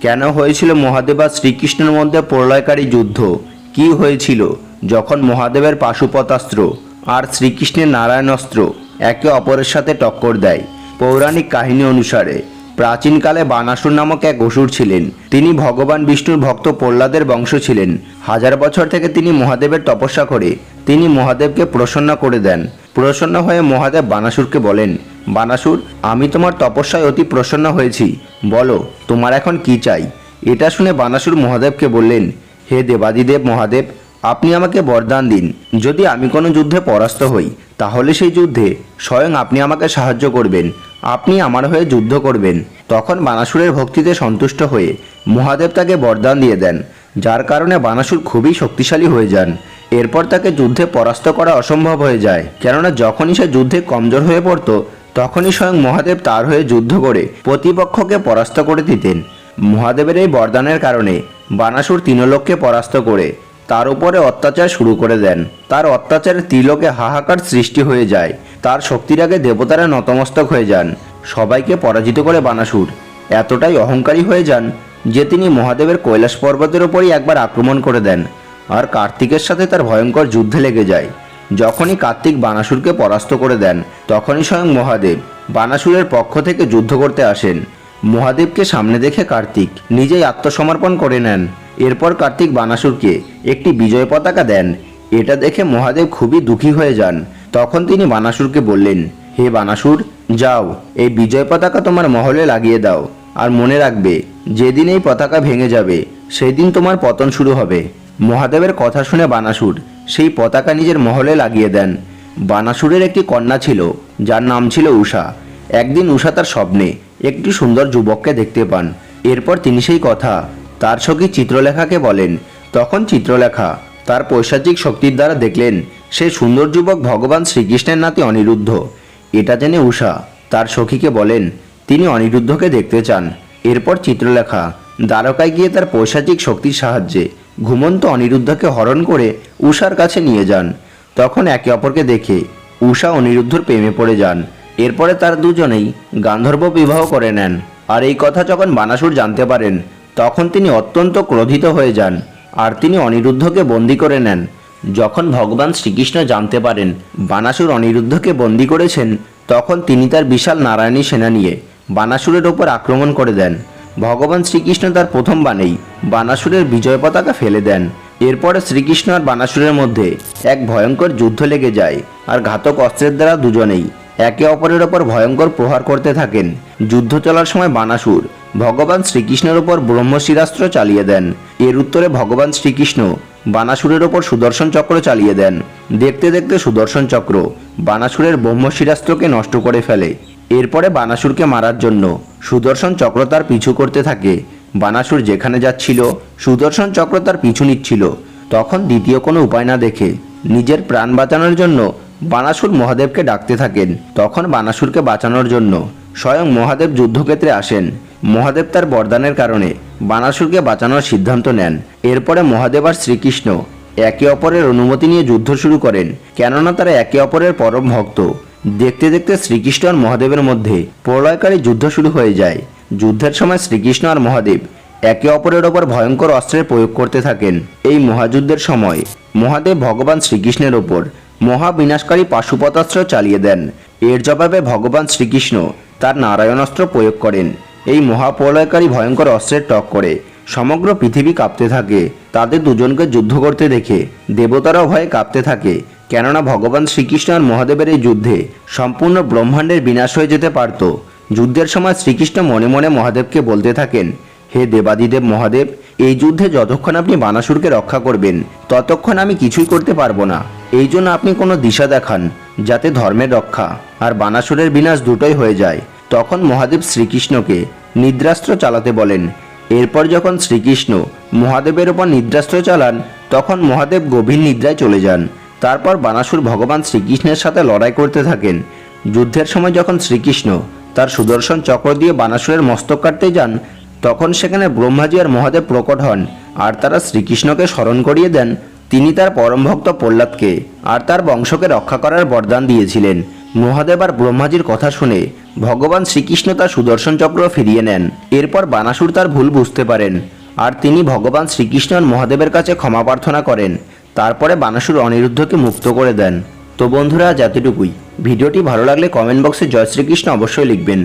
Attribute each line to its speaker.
Speaker 1: কেন হয়েছিল মহাদেব আর শ্রীকৃষ্ণের মধ্যে প্রলয়কারী যুদ্ধ? কি হয়েছিল? যখন মহাদেবের পাশুপতাস্ত্র আর শ্রীকৃষ্ণের নারায়ণাস্ত্র একে অপরের সাথে টক্কর দেয়, পৌরাণিক কাহিনী অনুসারে প্রাচীনকালে বানাসুর নামক এক অসুর ছিলেন। তিনি ভগবান বিষ্ণুর ভক্ত প্রহ্লাদের বংশ ছিলেন। হাজার বছর থেকে তিনি মহাদেবের তপস্যা করে, তিনি মহাদেবকে প্রসন্ন করে দেন। প্রসন্ন হয়ে মহাদেব বানাসুরকে বলেন বানাসুর, আমি তোমার তপস্যায় অতি প্রসন্ন হয়েছি। বলো, তোমার এখন কি চাই? এটা শুনে বানাসুর মহাদেবকে বললেন, হে দেবাদিদেব মহাদেব, আপনি আমাকে বরদান দিন। যদি আমি কোনো যুদ্ধে পরাস্ত হই, তাহলে সেই যুদ্ধে স্বয়ং আপনি আমাকে সাহায্য করবেন। আপনি আমার হয়ে যুদ্ধ করবেন। তখন বানাসুরের ভক্তিতে সন্তুষ্ট হয়ে মহাদেব তাকে বরদান দিয়ে দেন, যার কারণে বানাসুর খুবই শক্তিশালী হয়ে যান। এরপর তাকে যুদ্ধে পরাস্ত করা অসম্ভব হয়ে যায়, কেননা যখনই সে যুদ্ধে কমজোর হয়ে পড়তো তখনই স্বয়ং মহাদেব তার হয়ে যুদ্ধ করে প্রতিপক্ষকে পরাস্ত করে দিতেন। মহাদেবের এই বরদানের কারণে বানাসুর তিনলোককে পরাস্ত করে তার উপরে অত্যাচার শুরু করে দেন। তার অত্যাচারে ত্রিলোকে হাহাকার সৃষ্টি হয়ে যায়। তার শক্তির আগে দেবতারা নতমস্তক হয়ে যান। সবাইকে পরাজিত করে বানাসুর এতটাই অহংকারী হয়ে যান যে তিনি মহাদেবের কৈলাস পর্বতের ওপরই একবার আক্রমণ করে দেন আর কার্তিকের সাথে তার ভয়ঙ্কর যুদ্ধে লেগে যায়। যখনই কার্তিক বানাসুরকে পরাস্ত করে দেন তখনই স্বয়ং মহাদেব বানাসুরের পক্ষ থেকে যুদ্ধ করতে আসেন। মহাদেবকে সামনে দেখে কার্তিক নিজেই আত্মসমর্পণ করে নেন। এরপর কার্তিক বানাসুরকে একটি বিজয় পতাকা দেন। এটা দেখে মহাদেব খুবই দুঃখী হয়ে যান। তখন তিনি বানাসুরকে বললেন, হে বানাসুর, যাও, এই বিজয় পতাকা তোমার মহলে লাগিয়ে দাও আর মনে রাখবে, যেদিন এই পতাকা ভেঙে যাবে সেই দিন তোমার পতন শুরু হবে। মহাদেবের কথা শুনে বানাসুর সেই পতাকা নিজের মহলে লাগিয়ে দেন। বানাসুরের একটি কন্যা ছিল, যার নাম ছিল উষা একদিন উষা তার স্বপ্নে একটি সুন্দর যুবককে দেখতে পান। এরপর তিনি সেই কথা তার সখী চিত্রলেখাকে বলেন। তখন চিত্রলেখা তার পৈশাচিক শক্তির দ্বারা দেখলেন, সে সুন্দর যুবক ভগবান শ্রীকৃষ্ণের নাতি অনিরুদ্ধ। এটা জেনে উষা তার সখীকে বলেন, তিনি অনিরুদ্ধকে দেখতে চান। এরপর চিত্রলেখা দ্বারকায় গিয়ে তার পৈশাচিক শক্তির সাহায্যে ঘুমন্ত অনিরুদ্ধকে হরণ করে উষার কাছে নিয়ে যান। তখন একে অপরকে দেখে উষা অনিরুদ্ধর প্রেমে পড়ে যান। এরপরে তার দুজনেই গান্ধর্ব বিবাহ করে নেন। আর এই কথা যখন বানাসুর জানতে পারেন, তখন তিনি অত্যন্ত ক্রোধিত হয়ে যান আর তিনি অনিরুদ্ধকে বন্দি করে নেন। যখন ভগবান শ্রীকৃষ্ণ জানতে পারেন বানাসুর অনিরুদ্ধকে বন্দি করেছেন, তখন তিনি তার বিশাল নারায়ণী সেনা নিয়ে বানাসুরের ওপর আক্রমণ করে দেন। ভগবান শ্রীকৃষ্ণ তার প্রথম বাণেই বানাসুরের বিজয় পতাকা ফেলে দেন। এরপরে শ্রীকৃষ্ণ আর বানাসুরের মধ্যে এক ভয়ঙ্কর যুদ্ধ লেগে যায়, আর ঘাতক অস্ত্রের দ্বারা দুজনেই একে অপরের ওপর ভয়ঙ্কর প্রহার করতে থাকেন। যুদ্ধ চলার সময় বানাসুর ভগবান শ্রীকৃষ্ণের ওপর ব্রহ্মশিরাস্ত্র চালিয়ে দেন। এর উত্তরে ভগবান শ্রীকৃষ্ণ বানাসুরের ওপর সুদর্শন চক্র চালিয়ে দেন। দেখতে দেখতে সুদর্শন চক্র বানাসুরের ব্রহ্মশিরাস্ত্রকে নষ্ট করে ফেলে। এরপরে বানাসুরকে মারার জন্য সুদর্শন চক্র তার পিছু করতে থাকে। বানাসুর যেখানে যাচ্ছিল, সুদর্শন চক্র তার পিছু নিচ্ছিল। তখন দ্বিতীয় কোনো উপায় না দেখে নিজের প্রাণ বাঁচানোর জন্য বানাসুর মহাদেবকে ডাকতে থাকেন। তখন বানাসুরকে বাঁচানোর জন্য স্বয়ং মহাদেব যুদ্ধক্ষেত্রে আসেন। মহাদেব তার বরদানের কারণে বানাসুরকে বাঁচানোর সিদ্ধান্ত নেন। এরপরে মহাদেব আর শ্রীকৃষ্ণ একে অপরের অনুমতি নিয়ে যুদ্ধ শুরু করেন, কেননা তারা একে অপরের পরম ভক্ত। দেখতে দেখতে শ্রীকৃষ্ণ আর মহাদেবের মধ্যে প্রলয়কারী যুদ্ধ শুরু হয়ে যায়। যুদ্ধের সময় শ্রীকৃষ্ণ আর মহাদেব একে অপরের ওপর ভয়ঙ্কর অস্ত্রের প্রয়োগ করতে থাকেন। এই মহাযুদ্ধের সময় মহাদেব ভগবান শ্রীকৃষ্ণের ওপর মহাবিনাশকারী পাশুপতাস্ত্র চালিয়ে দেন। এর জবাবে ভগবান শ্রীকৃষ্ণ তার নারায়ণাস্ত্র প্রয়োগ করেন। এই মহাপ্রলয়কারী ভয়ঙ্কর অস্ত্রের টক করে সমগ্র পৃথিবী কাঁপতে থাকে। তাদের দুজনকে যুদ্ধ করতে দেখে দেবতারাও ভয়ে কাঁপতে থাকে। কেননা ভগবান শ্রীকৃষ্ণ আর মহাদেবের এই যুদ্ধে সম্পূর্ণ ব্রহ্মাণ্ডের বিনাশ হয়ে যেতে পারত। যুদ্ধের সময় শ্রীকৃষ্ণ মনে মনে মহাদেবকে বলতে থাকেন, হে দেবাদিদেব মহাদেব, এই যুদ্ধে যতক্ষণ আপনি বানাসুরকে রক্ষা করবেন, ততক্ষণ আমি কিছুই করতে পারব না। এই জন্য আপনি কোনো দিশা দেখান, যাতে ধর্মের রক্ষা আর বানাসুরের বিনাশ দুটোই হয়ে যায়। তখন মহাদেব শ্রীকৃষ্ণকে নিদ্রাস্ত্র চালাতে বলেন। এরপর যখন শ্রীকৃষ্ণ মহাদেবের ওপর নিদ্রাস্ত্র চালান, তখন মহাদেব গভীর নিদ্রায় চলে যান। তারপর বানাসুর ভগবান শ্রীকৃষ্ণের সাথে লড়াই করতে থাকেন। যুদ্ধের সময় যখন শ্রীকৃষ্ণ তার সুদর্শন চক্র দিয়ে বানাসুরের মস্তক কাটতে যান, তখন সেখানে ব্রহ্মাজি আর মহাদেব প্রকট হন, আর তারা শ্রীকৃষ্ণকে স্মরণ করিয়ে দেন, তিনি তার পরম ভক্ত প্রহ্লাদকে, আর তার বংশকে রক্ষা করার বরদান দিয়েছিলেন। মহাদেব আর ব্রহ্মাজির কথা শুনে ভগবান শ্রীকৃষ্ণ তার সুদর্শন চক্র ফিরিয়ে নেন। এরপর বানাসুর তার ভুল বুঝতে পারেন, আর তিনি ভগবান শ্রীকৃষ্ণ আর মহাদেবের কাছে ক্ষমা প্রার্থনা করেন। তারপরে বানাসুর অনিরুদ্ধকে মুক্ত করে দেন। তো বন্ধুরা আজ ভিডিওটি ভালো লাগলে কমেন্ট বক্সে জয় শ্রীকৃষ্ণ অবশ্যই লিখবেন।